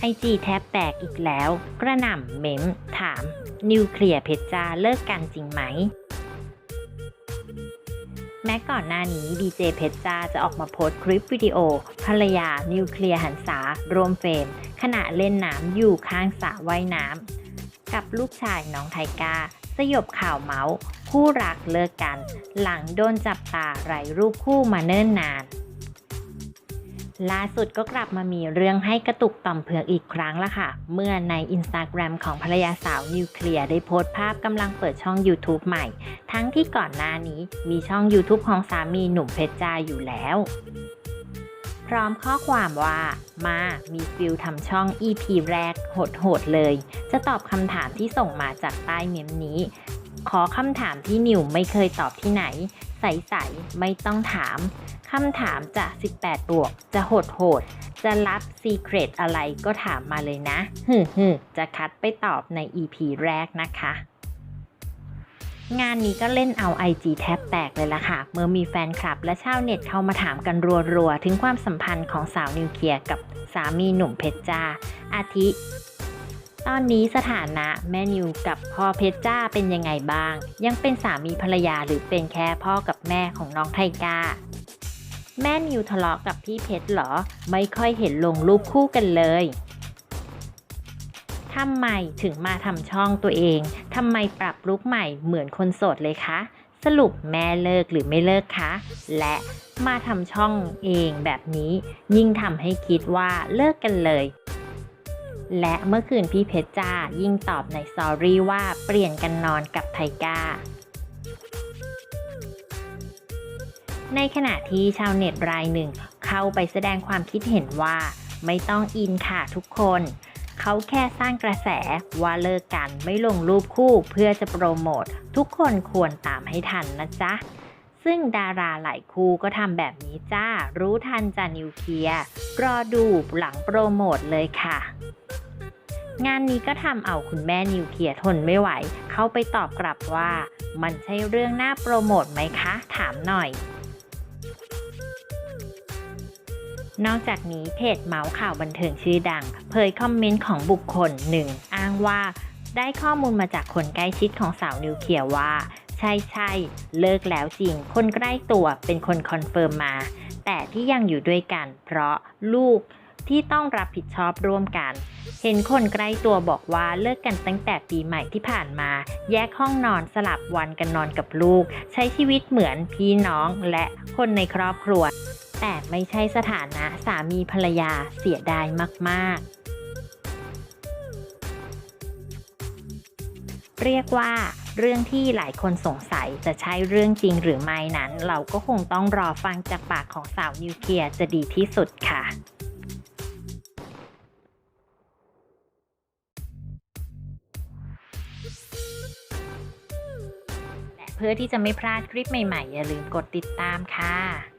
ไอจีแทบแตกอีกแล้ว กระหน่ำเม้ม ถาม นิวเคลียร์เพชรจาเลิกกันจริงไหม แม้ก่อนหน้านี้ดีเจเพชรจาจะออกมาโพสต์คลิปวิดีโอ ภรรยานิวเคลียร์หันษารวมเฟรมขณะเล่นน้ำอยู่ข้างสระว่ายน้ำกับลูกชายน้องไทกาสยบข่าวเมาส์ คู่รักเลิกกัน หลังโดนจับตาไรรูปคู่มาเนิ่นนาน ล่าสุดก็กลับมามีเรื่องให้กระตุกต่อมเผือกอีกครั้งละค่ะ เมื่อในอินสตาแกรมของภรรยาสาวนิวเคลียร์ได้โพสต์ภาพกำลังเปิดช่อง YouTube ใหม่ ทั้งที่ก่อนหน้านี้มีช่อง YouTube ของสามีหนุ่มเพชรจ้าอยู่แล้ว พร้อมข้อความว่า มามีฟิลทำช่อง EP แรกโหดๆเลย จะตอบคำถามที่ส่งมาจากใต้เมมนี้ ขอคำถามที่นิวไม่เคยตอบที่ไหน ใสๆไม่ต้องถาม คำถามจะ 18 บวก จะโหดโหด จะรับซีเครตอะไรก็ถามมาเลยนะฮึฮึจะคัดไปตอบใน EP แรกนะคะ งานนี้ก็เล่นเอา IG แทบแตกเลยล่ะค่ะ เมื่อมีแฟนคลับและชาวเน็ตเข้ามาถามกันรัวๆ ถึงความสัมพันธ์ของสาวนิวเคลียร์กับสามีหนุ่มเพชรจ้า อาทิ ตอนนี้สถานะแม่นิวกับพ่อเพชรจ้าเป็นยังไงบ้าง ยังเป็นสามีภรรยาหรือเป็นแค่พ่อกับแม่ของน้องไทกาแม่นิวทะเลาะกับพี่เพชรเหรอ ไม่ค่อยเห็นลงรูปคู่กันเลยทำไมถึงมาทำช่องตัวเอง ทำไมปรับลุกใหม่เหมือนคนโสดเลยคะ สรุปแม่เลิกหรือไม่เลิกคะ และมาทำช่องเองแบบนี้ ยิ่งทำให้คิดว่าเลิกกันเลย และเมื่อคืนพี่เพชรจ้ายิ่งตอบในสอรี่ว่าเปลี่ยนกันนอนกับไทก้า ในขณะที่ชาวเน็ตรายหนึ่ง เข้าไปแสดงความคิดเห็นว่า ไม่ต้องอินค่ะทุกคน เขาแค่สร้างกระแสว่าเลิกกันไม่ลงรูปคู่เพื่อจะโปรโมท ทุกคนควรตามให้ทันนะจ๊ะซึ่งดาราหลายคู่ก็ทำแบบนี้จ้า รู้ทันจะนิวเคลียร์รอดูหลังโปรโมทเลยค่ะ งานนี้ก็ทำเอาคุณแม่นิวเคลียร์ทนไม่ไหว เข้าไปตอบกลับว่า มันใช่เรื่องน่าโปรโมทไหมคะ ถามหน่อย นอกจากนี้เพจเมาส์ข่าวบันเทิงชื่อดัง เผยคอมเมนต์ของบุคคลหนึ่งอ้างว่า ได้ข้อมูลมาจากคนใกล้ชิดของสาวนิวเคลียร์ว่า ใช่ใช่เลิกแล้วจริง คนใกล้ตัวเป็นคนคอนเฟิร์มมา แต่ที่ยังอยู่ด้วยกัน เพราะลูก ที่ต้องรับผิดชอบร่วมกัน เห็นคนใกล้ตัวบอกว่าเลิกกันตั้งแต่ปีใหม่ที่ผ่านมา แยกห้องนอนสลับวันกันนอนกับลูก ใช้ชีวิตเหมือนพี่น้องและคนในครอบครัว แต่ไม่ใช่สถานะสามีภรรยาเสียดายมากๆเรียกว่าเรื่องที่หลายคนสงสัยจะใช่เรื่องจริงหรือไม่นั้น เราก็คงต้องรอฟังจากปากของสาวนิวเคลียร์จะดีที่สุดค่ะ พื่อที่จะไม่พลาดคลิปใหม่ๆ อย่าลืมกดติดตามค่ะ